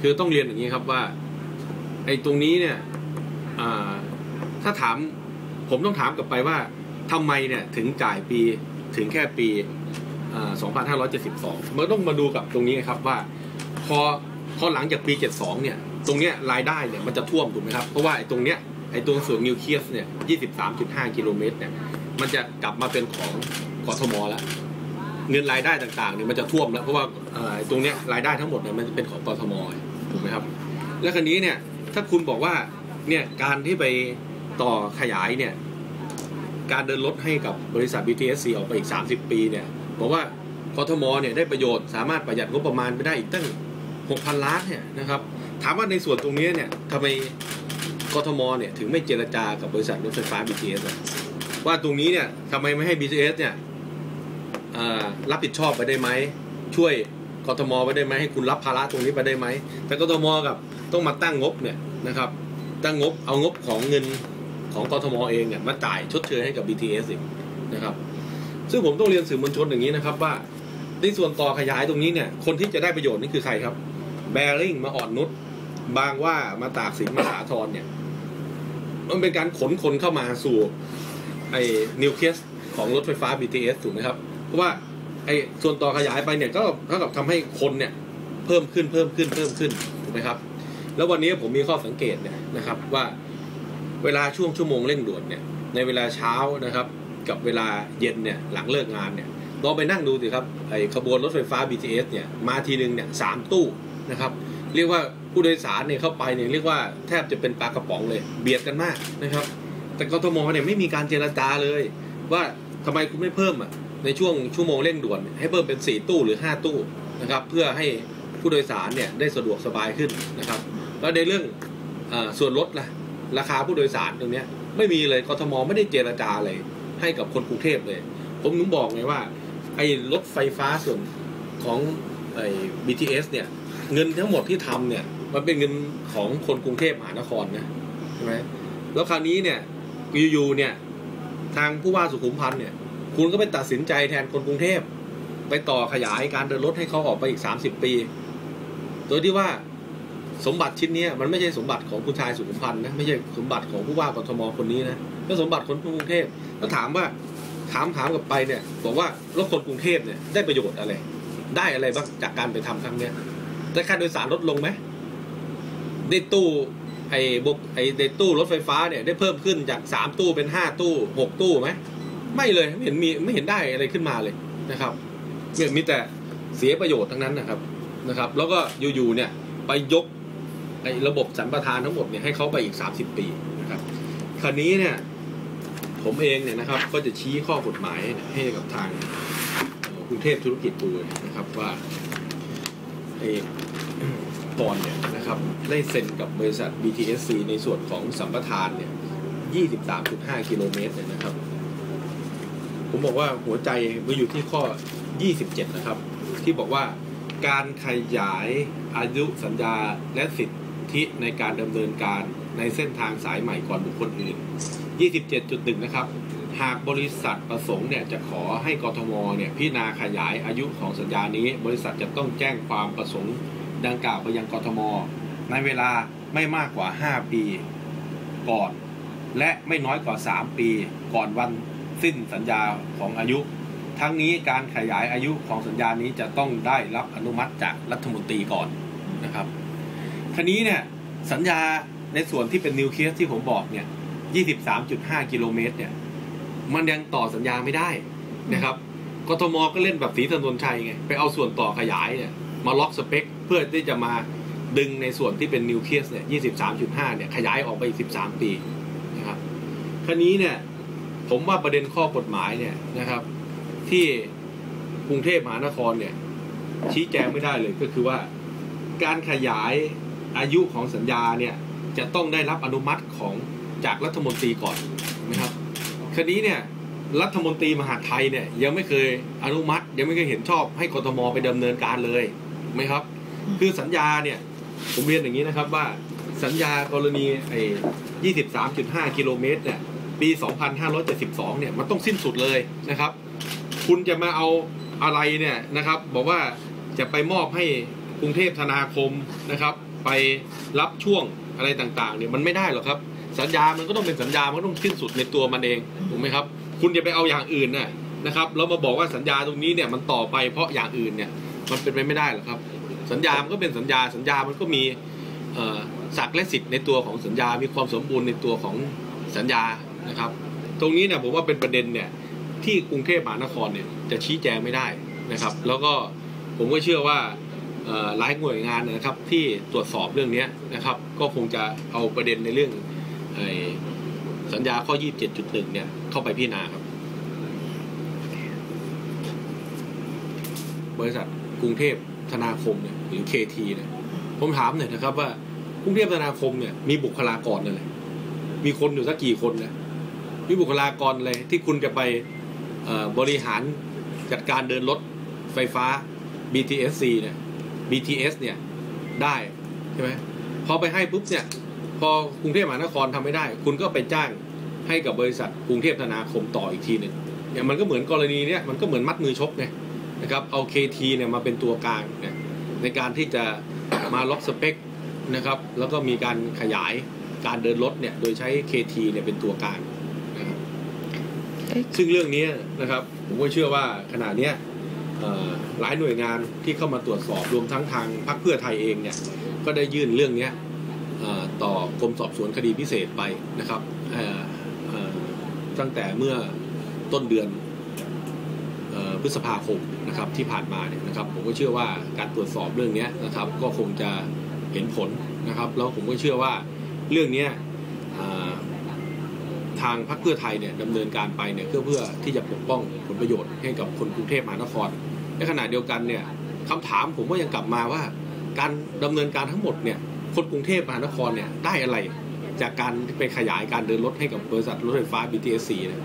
คือต้องเรียนอย่างนี้ครับว่าไอ้ตรงนี้เนี่ยถ้าถามผมต้องถามกลับไปว่าทำไมเนี่ยถึงจ่ายปีถึงแค่ปี 2572 มันต้องมาดูกับตรงนี้ครับว่า พอพอหลังจากปี 72 เนี่ย ตรงเนี้ยรายได้เนี่ยมันจะท่วมถูกไหมครับ เพราะว่าไอ้ตรงเนี้ยไอ้ตรงส่วนนิวเคลียสเนี่ย 23.5 กิโลเมตรเนี่ย มันจะกลับมาเป็นของกทมแล้ว เงินรายได้ต่างๆเนี่ยมันจะท่วมแล้ว เพราะว่าตรงเนี้ยรายได้ทั้งหมดเนี่ยมันจะเป็นของกทม ถูกไหมครับ แล้วคราวนี้เนี่ยถ้าคุณบอกว่าเนี่ยการที่ไปต่อขยายเนี่ยการเดินรถให้กับบริษัท BTSC ออกไปอีก 30 ปีเนี่ยบอกว่ากทมเนี่ยได้ประโยชน์สามารถประหยัดงบประมาณไปได้อีกตั้ง 6,000 ล้านเนี่ยนะครับถามว่าในส่วนตรงนี้เนี่ยทำไมกทมเนี่ยถึงไม่เจรจากับบริษัทรถไฟฟ้า BTS ว่าตรงนี้เนี่ยทำไมไม่ให้ BTS เนี่ยรับผิดชอบไปได้ไหมช่วย กทมไปได้ไหมให้คุณรับภาระตรงนี้ไปได้ไหม แต่กทมกับต้องมาตั้งงบเนี่ยนะครับ ตั้งงบเอางบของเงินของกทมเองเนี่ยมาจ่ายชดเชยให้กับ BTS อีกนะครับ ซึ่งผมต้องเรียนสื่อมวลชนอย่างนี้นะครับว่าในส่วนต่อขยายตรงนี้เนี่ย คนที่จะได้ประโยชน์นี่คือใครครับ แบริ่งมาอ่อนนุชบางว่ามาตากสินมาสาทรเนี่ย มันเป็นการขนคนเข้ามาสู่ไอ้นิวเคลียสของรถไฟฟ้า BTS ถูกไหมครับ เพราะว่า ไอ้ส่วนต่อขยายไปเนี่ยก็เท่ากับทำให้คนเนี่ยเพิ่มขึ้นเพิ่มขึ้นเพิ่มขึ้นถูกไหมครับ แล้ววันนี้ผมมีข้อสังเกตเนี่ยนะครับว่าเวลาช่วงชั่วโมงเร่งด่วนเนี่ยในเวลาเช้านะครับกับเวลาเย็นเนี่ยหลังเลิกงานเนี่ยลองไปนั่งดูสิครับไอ้ขบวนรถไฟฟ้า BTS เนี่ยมาทีหนึ่งเนี่ยสามตู้นะครับเรียกว่าผู้โดยสารเนี่ยเข้าไปเนี่ยเรียกว่าแทบจะเป็นปลากระป๋องเลย เบียดกันมากนะครับ แต่กทมเนี่ยไม่มีการเจรจาเลย ว่าทำไมคุณไม่เพิ่มอะ ในช่วงชั่วโมงเร่งด่วน ให้เพิ่มเป็นสี่ตู้หรือห้าตู้นะครับเพื่อให้ผู้โดยสารเนี่ยได้สะดวกสบายขึ้นนะครับแล้วในเรื่องอส่วนลดล่ะราคาผู้โดยสารตรงนี้ไม่มีเลยกทมไม่ได้เจรจาเลยให้กับคนกรุงเทพเลย ผมนึกบอกไงว่าไอ้รถไฟฟ้าส่วนของไอ้ BTS เนี่ยเงินทั้งหมดที่ทำเนี่ยมันเป็นเงินของคนกรุงเทพมหานครนะใช่ไหมแล้วคราวนี้เนี่ยอยู่ๆเนี่ยทางผู้ว่าสุขุมพันธ์เนี่ย คุณก็ไปตัดสินใจแทนคนกรุงเทพ ไปต่อขยายการเดินรถให้เขาออกไปอีกสามสิบปี โดยที่ว่าสมบัติชิ้นนี้มันไม่ใช่สมบัติของคุณชายสุขุมพันธ์นะไม่ใช่สมบัติของผู้ว่ากทมคนนี้นะเป็นสมบัติคนกรุงเทพแล้วถามว่าถามถามกลับไปเนี่ย บอกว่ารถคนกรุงเทพเนี่ยได้ประโยชน์อะไร ได้อะไรบ้างจากการไปทำครั้งเนี้ยได้ค่าโดยสารลดลงไหมได้ตู้ไอ้บกไอ้ในตู้รถไฟฟ้าเนี่ยได้เพิ่มขึ้นจากสามตู้เป็นห้าตู้หกตู้ไหม ไม่เลยไม่เห็นมีไม่เห็นได้อะไรขึ้นมาเลยนะครับเนี่ยมีแต่เสียประโยชน์ทั้งนั้นนะครับนะครับ แล้วก็อยู่ๆเนี่ยไปยกไอ้ระบบสัมปทานทั้งหมดเนี่ยให้เขาไปอีกสามสิบปีนะครับคราวนี้เนี่ยผมเองเนี่ยนะครับก็จะชี้ข้อกฎหมายให้กับทางกรุงเทพธุรกิจปูนะครับว่าไอ้ปอนเนี่ยนะครับได้เซ็นกับบริษัท BTSC ในส่วนของสัมปทานเนี่ย 23.5 กิโลเมตรเนี่ยนะครับ ผมบอกว่าหัวใจมันอยู่ที่ข้อ 27 นะครับ ที่บอกว่าการขยายอายุสัญญาและสิทธิในการดำเนินการในเส้นทางสายใหม่ก่อนบุคคลอื่น 27.1 นะครับ หากบริษัทประสงค์เนี่ยจะขอให้กทมเนี่ยพิจารณาขยายอายุของสัญญานี้ บริษัทจะต้องแจ้งความประสงค์ดังกล่าวไปยังกทม ในเวลาไม่มากกว่า 5 ปีก่อน และไม่น้อยกว่า 3 ปีก่อนวัน สิ้นสัญญาของอายุ ทั้งนี้การขยายอายุของสัญญานี้จะต้องได้รับอนุมัติจากรัฐมนตรีก่อนนะครับทีนี้เนี่ยสัญญาในส่วนที่เป็นนิวเคลียสที่ผมบอกเนี่ย23.5 กิโลเมตรเนี่ย มันยังต่อสัญญาไม่ได้นะครับกทมก็เล่นแบบสีถนนชัยไง ไปเอาส่วนต่อขยายเนี่ยมาล็อกสเปค เพื่อที่จะมาดึงในส่วนที่เป็นนิวเคลียสเนี่ย 23.5 เนี่ย ขยายออกไปอีก 13 ปีนะครับครนี้เนี่ย ผมว่าประเด็นข้อกฎหมายเนี่ยนะครับ ที่กรุงเทพมหานครเนี่ย ชี้แจงไม่ได้เลยก็คือว่า การขยายอายุของสัญญาเนี่ย จะต้องได้รับอนุมัติของจากรัฐมนตรีก่อนนะครับคดีเนี่ยรัฐมนตรีมหาไทยเนี่ยยังไม่เคยอนุมัติ ยังไม่เคยเห็นชอบให้กทมไปดำเนินการเลยไหมครับ คือสัญญาเนี่ยผมเรียนอย่างนี้นะครับว่าสัญญากรณีไอ้23.5กิโลเมตรเนี่ย ปี 2572 เนี่ยมันต้องสิ้นสุดเลยนะครับ คุณจะมาเอาอะไรเนี่ยนะครับ บอกว่าจะไปมอบให้กรุงเทพธนาคมนะครับ ไปรับช่วงอะไรต่างๆเนี่ยมันไม่ได้หรอกครับ สัญญามันก็ต้องเป็นสัญญามันต้องสิ้นสุดในตัวมันเองถูกไหมครับ คุณอย่าไปเอาอย่างอื่นน่ะนะครับแล้วมาบอกว่าสัญญาตรงนี้เนี่ยมันต่อไปเพราะอย่างอื่นเนี่ยมันเป็นไปไม่ได้หรอกครับ สัญญามันก็เป็นสัญญาสัญญามันก็มีศักดิ์และสิทธิ์ในตัวของสัญญา มีความสมบูรณ์ในตัวของสัญญา นะครับ ตรงนี้เนี่ยผมว่าเป็นประเด็นเนี่ยที่กรุงเทพมหานครเนี่ยจะชี้แจงไม่ได้นะครับ แล้วก็ผมก็เชื่อว่าหลายหน่วยงานนะครับที่ตรวจสอบเรื่องนี้นะครับ ก็คงจะเอาประเด็นในเรื่องสัญญาข้อ 27.1 เนี่ยเข้าไปพิจารณาครับ บริษัทกรุงเทพธนาคมเนี่ยหรือ KT เนี่ยผมถามหน่อยนะครับว่ากรุงเทพธนาคมเนี่ยมีบุคลากรอะไรมีคนอยู่สักกี่คนนะ มีบุคลากรอะไรที่คุณจะไปบริหารจัดการเดินรถไฟฟ้า BTSC เนี่ย BTS เนี่ยได้ใช่ไหมพอไปให้ปุ๊บเนี่ย พอกรุงเทพมหานครทำไม่ได้ คุณก็ไปจ้างให้กับบริษัทกรุงเทพธนาคมต่ออีกทีหนึ่งเนี่ยมันก็เหมือนกรณีเนี้ยมันก็เหมือนมัดมือชกไงนะครับเอา KT เนี่ยมาเป็นตัวกลางเนี่ยในการที่จะมาล็อกสเปคนะครับแล้วก็มีการขยายการเดินรถเนี่ยโดยใช้ KT เนี่ยเป็นตัวกลาง ซึ่งเรื่องนี้นะครับผมก็เชื่อว่าขณะเนี้ยหลายหน่วยงานที่เข้ามาตรวจสอบรวมทั้งทางพรรคเพื่อไทยเองเนี่ยก็ได้ยื่นเรื่องนี้ต่อกรมสอบสวนคดีพิเศษไปนะครับตั้งแต่เมื่อต้นเดือนออพฤษภาคมนะครับที่ผ่านมาเนี่ยนะครับผมก็เชื่อว่าการตรวจสอบเรื่องนี้นะครับก็คงจะเห็นผลนะครับแล้วผมก็เชื่อว่าเรื่องนี้ ทางพรรคเพื่อไทยเนี่ยดำเนินการไปเนี่ยเพื่อเพื่อที่จะปกป้องผลประโยชน์ให้กับคนกรุงเทพมหานครในขณะเดียวกันเนี่ยคำถามผมก็ยังกลับมาว่า การดำเนินการทั้งหมดเนี่ยคนกรุงเทพมหานครเนี่ยได้อะไร จากการไปขยายการเดินรถให้กับบริษัทรถไฟฟ้า BTS เนี่ย